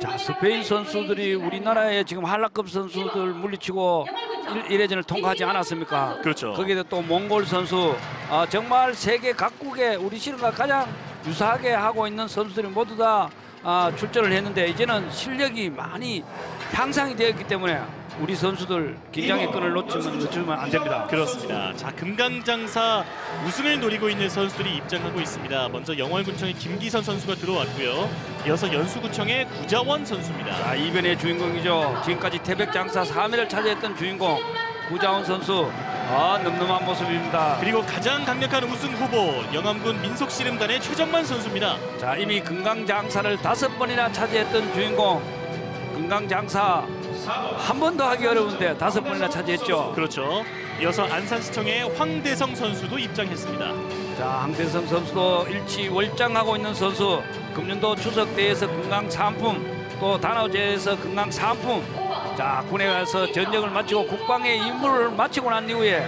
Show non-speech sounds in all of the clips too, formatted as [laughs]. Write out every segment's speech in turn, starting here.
자 스페인 선수들이 우리나라의 지금 한라급 선수들 물리치고 1, 1회전을 통과하지 않았습니까? 그렇죠. 거기에 또 몽골 선수 아, 정말 세계 각국의 우리 실과 가장 유사하게 하고 있는 선수들이 모두 다 아, 출전을 했는데 이제는 실력이 많이 향상이 되었기 때문에 우리 선수들 긴장의 끈을 놓치면 놓치면 안 됩니다. 그렇습니다. 자 금강장사 우승을 노리고 있는 선수들이 입장하고 있습니다. 먼저 영월구청의 김기선 선수가 들어왔고요. 이어서 연수구청의 구자원 선수입니다. 자 이변의 주인공이죠. 지금까지 태백장사 3위를 차지했던 주인공 구자원 선수 아 늠름한 모습입니다. 그리고 가장 강력한 우승 후보 영암군 민속씨름단의 최정만 선수입니다. 자 이미 금강장사를 다섯 번이나 차지했던 주인공 금강장사 한 번도 하기 어려운데 다섯 번이나 차지했죠. 그렇죠. 이어서 안산시청의 황대성 선수도 입장했습니다. 자 항대성 선수도 일치 월장하고 있는 선수 금년도 추석 대회에서 금강 상품 또 단오제에서 금강 상품 자 군에 가서 전역을 마치고 국방의 임무를 마치고 난 이후에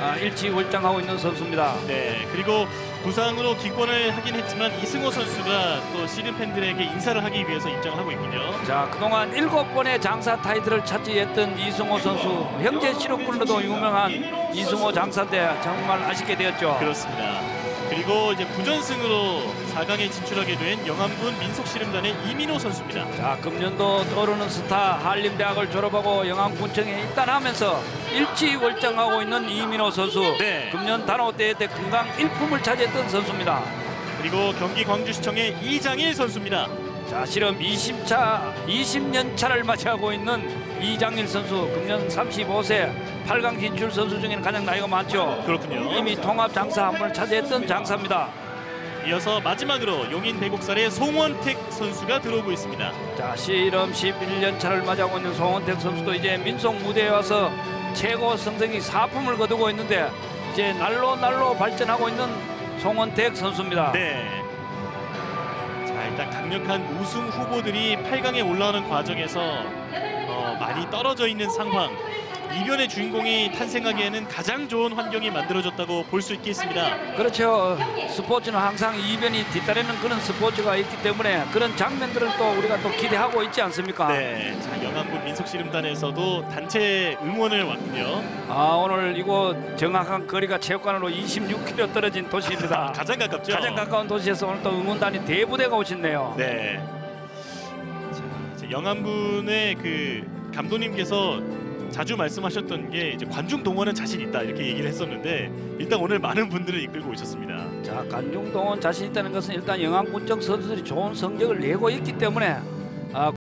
아, 일치월장하고 있는 선수입니다. 네, 그리고 부상으로 기권을 하긴 했지만 이승호 선수가 또 씨름 팬들에게 인사를 하기 위해서 입장하고 있군요. 자 그동안 일곱 번의 장사 타이틀을 차지했던 이승호 선수 형제 실업군로도 유명한 이승호 장사인데 정말 아쉽게 되었죠. 그렇습니다. 그리고 이제 부전승으로 4강에 진출하게 된 영암군 민속씨름단의 이민호 선수입니다. 자 금년도 떠오르는 스타 한림대학을 졸업하고 영암군청에 입단하면서 일치월장하고 있는 이민호 선수 네. 금년 단호 대회 때 금강 1품을 차지했던 선수입니다 그리고 경기 광주시청의 이장일 선수입니다. 자 실험 20차 20년 차를 맞이하고 있는 이장일 선수 금년 35세 8강 진출 선수 중에는 가장 나이가 많죠 그렇군요. 이미 통합 장사 한 번을 차지했던 장사입니다 이어서 마지막으로 용인 배곡살의 송원택 선수가 들어오고 있습니다. 자 실험 11년 차를 맞이하고 있는 송원택 선수도 이제 민속 무대에 와서 최고 성적이 4품을 거두고 있는데 이제 날로 날로 발전하고 있는 송원택 선수입니다. 네. 자 일단 강력한 우승 후보들이 8강에 올라오는 과정에서 어, 많이 떨어져 있는 상황. 이변의 주인공이 탄생하기에는 가장 좋은 환경이 만들어졌다고 볼 수 있겠습니다. 그렇죠. 스포츠는 항상 이변이 뒤따르는 그런 스포츠가 있기 때문에 그런 장면들을 또 우리가 또 기대하고 있지 않습니까? 네, 자 영암군 민속씨름단에서도 단체 응원을 왔군요. 아 오늘 이곳 정확한 거리가 체육관으로 26km 떨어진 도시입니다. [laughs] 가장 가깝죠. 가장 가까운 도시에서 오늘 또 응원단이 대부대가 오셨네요. 네. 자, 영암군의 그 감독님께서 자주 말씀하셨던 게 이제 관중 동원은 자신 있다 이렇게 얘기를 했었는데 일단 오늘 많은 분들을 이끌고 오셨습니다. 자 관중 동원 자신 있다는 것은 일단 영암군청 선수들이 좋은 성적을 내고 있기 때문에 아,